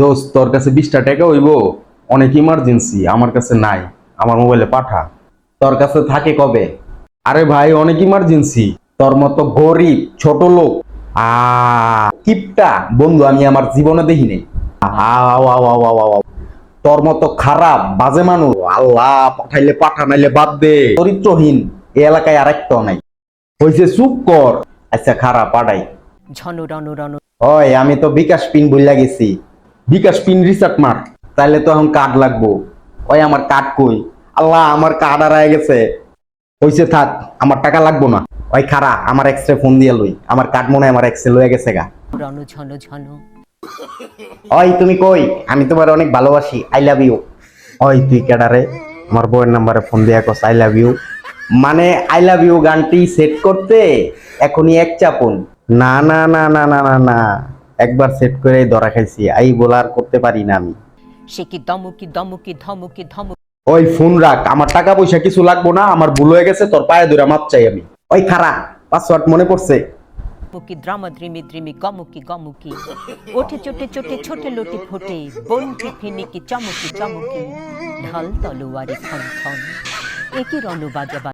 দোস্ত তোর কাছে বিশটা টাকা হইব। অনেক ইমার্জেন্সি আমার কাছে নাই। আমার মোবাইলে পাঠা। তোর কাছে থাকে কবে? আরে ভাই অনেক ইমার্জেন্সি তোর মতো গরিব ছোট লোক। আ কিপটা। বন্ধু আমি আমার জীবনে দেখি নাই। তোর মতো খারাপ বাজে মানুষ। আল্লাহ পাঠাইলে পাঠা নাইলে বাদ দে। চরিত্রহীন এ এলাকায় আরেকটাও নাই। হইছে চুপ কর। আচ্ছা খারাপ পাঠাই। ঝন রন রন। ওই আমি তো বিকাশ পিন বইলা গেছি। বিকাশ পিন রিসার্ট মার। তাইলে তো এখন কার্ড লাগবো। ওই আমার কার্ড কই? আল্লাহ আমার কার্ড হারায় গেছে। হইছে থাক আমার টাকা লাগবো না। ওই খারা আমার এক্সট্রা ফোন দিয়ে লই। আমার কার্ড মনে হয় আমার এক্সে লয়ে গেছে গা। ওই তুমি কই? আমি তোমার অনেক ভালোবাসি। আই লাভ ইউ ওই তুই কেডারে আমার বউয়ের নাম্বারে ফোন দিয়া কস আই লাভ ইউ মানে আই লাভ ইউ গানটি সেট করতে এখনই এক চাপুন। না না না না না না না। একবার সেট করে ধরা খাইছি। আই বলার করতে পারি না আমি। সে কি দমকি দমকি ধমকি ধমকি? ওই ফোন রাখ আমার টাকা পয়সা কিছু লাগবো না আমার ভুল হয়ে গেছে তোর পায়ে ধরে মাপ চাই আমি। ওই খারা পাসওয়ার্ড মনে পড়ছে? দ্রাম দ্রিমি দ্রিমি গমুকি গমুকি। ওঠে চোটে চোটে ছোটে লোটে ফোটে বনকি ফিনিকি চমকি চমকি। ঢাল তলোয়ারি খন খন একই রণ বাজাবা